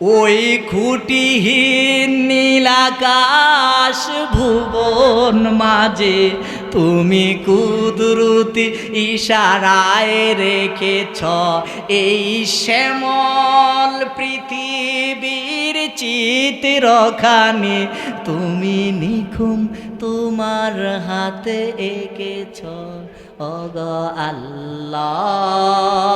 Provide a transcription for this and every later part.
ওই খুঁটিহীন নীলাকাশ ভুবন মাঝে তুমি কুদরতি ইশারায় রেখেছ এই শ্যামল পৃথিবীর চিত্রখানি তুমি নিখুম তোমার হাতে এঁকেছ। অগ আল্লাহ।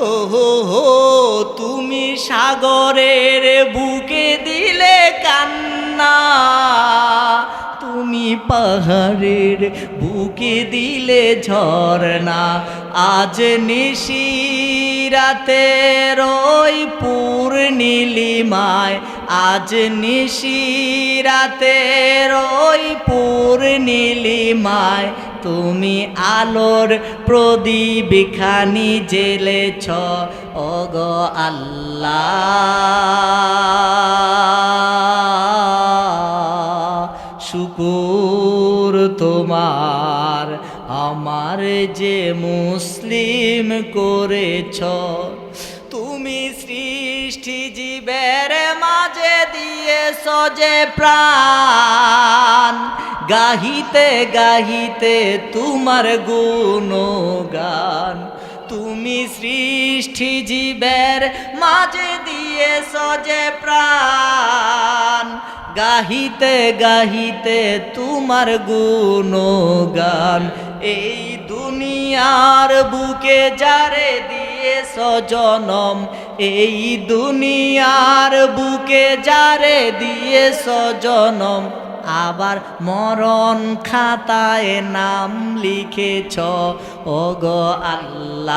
হো হো তুমি সাগরের বুকে দিলে কান্না। তুমি পাহাড়ের বুকে দিলে ঝরনা আজ নিশিরাতে রই পূর্ণিলিমায়, আজ নিশিরাতে রই পূর্ণিলিমায় তুমি আলোর প্রদীপ খানি জেলেছ অগ আল্লাহ। শুকুর তোমার, আমার যে মুসলিম করেছ। তুমি সৃষ্টি জীবের মাঝে দিয়ে সজে প্রাণ। গাহিতে গাহিতে তোমার গুণগান। তুমি সৃষ্টি জীবের মাঝে দিয়ে সজে প্রাণ। গাহিতে গাহিতে তোমার গুণগান। এই দুনিয়ার বুকে যারে দিয়ে সজনম, এই দুনিয়ার বুকে যারে দিয়ে সজনম। আবার মরণ খাতায় নাম লিখেছ ও গো আল্লাহ,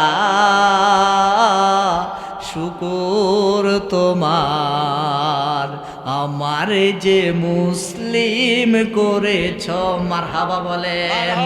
শুকুর তোমার। আমার যে মুসলিম করেছ মার হাবা বলেন